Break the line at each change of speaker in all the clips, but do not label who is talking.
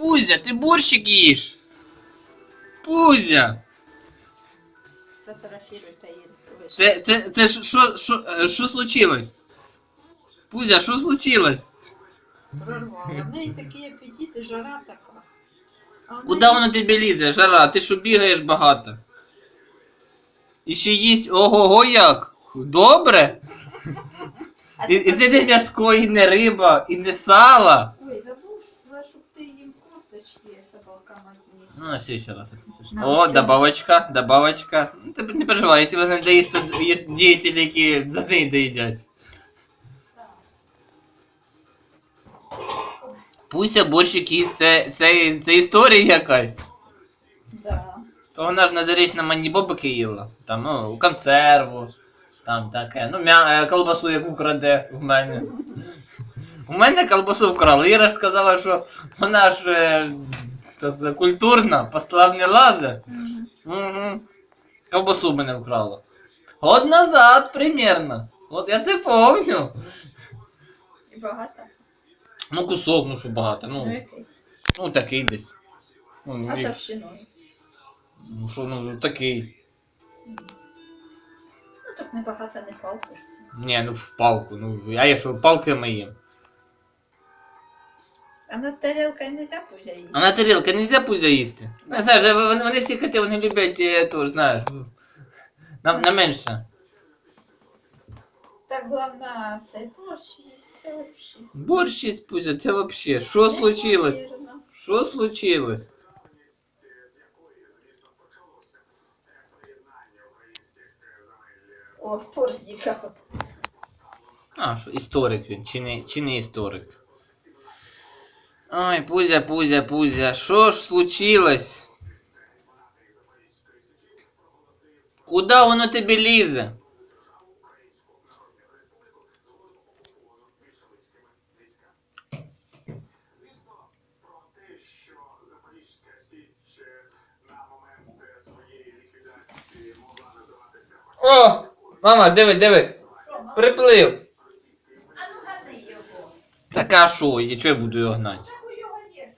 Пузя, ти борщик їш? Пузя! Це, це, це ж- що, що, е, що случилось? Пузя, що случилось?
Прорвала. В неї такі апетити, жара така. А в
Куди
неї-
воно тобі лізе, жара? Ти що бігаєш багато? І ще їсть ого-го як? Добре?
А
І, і це не м'яско, і не риба, і не сало. Ну, на следующий раз О, добавочка, добавочка. Ну, Ты не переживай, если вас не доесть, то есть деятели, які за день доїдять. Пуся борщики, це, це, це історія якась.
Да.
То вона ж на зарічна манібобики їла. Там, ну, консерву, там таке. Ну, м'я... е, колбасу яку краде в мене. У мене колбасу вкрали. Іра ж сказала, що вона ж е, так сказати, культурна, по столам не лазе. Угу. Ковбасу мене вкрала. Год назад примерно. От я це помню.
І багато.
Ну, кусок, ну що багато.
Ну,
Ну,
який?
ну такий десь. Ну,
А
і-
товщиною.
ну що, ну такий.
Ну, так небагато не палку.
Ні, ну в палку. Ну, а я що, палки моїм.
А над тарілкою не можна пузя їсти?
А на тарілки нельзя пузя їсти. Ну, знаєш, вони, вони всі коти, вони люблять, е, то, знаєш, на, на менше.
Так головне, цей борщ їсть, це взагалі.
Борщ із пузя, це взагалі. Що случилось?
Неймовірно.
Що случилось?
О, порзника.
А, що, історик він, чи не, чи не історик? Ой, Пузя, Пузя, Пузя, що ж случилось? Куда воно тобі лізе? О! Мама, диви, диви. Приплив.
А ну гади його.
Так а що, я чого я буду його гнати?
Так у його є.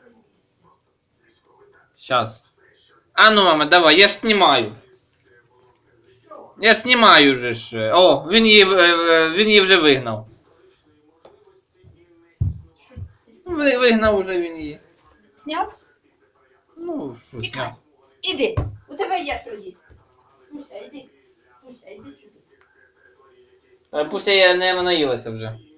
Сейчас. А ну, мама, давай, я ж знімаю. Я ж знімаю же ж. О, він її, е, е, він її вже вигнав.
Що?
Вигнав уже він її.
Зняв?
Ну, що
Тікай.
зняв.
Іди. У тебе є що їсти. Пуся, іди. Пуся, іди сюди.
Пусть я не наїлася вже.
Ну.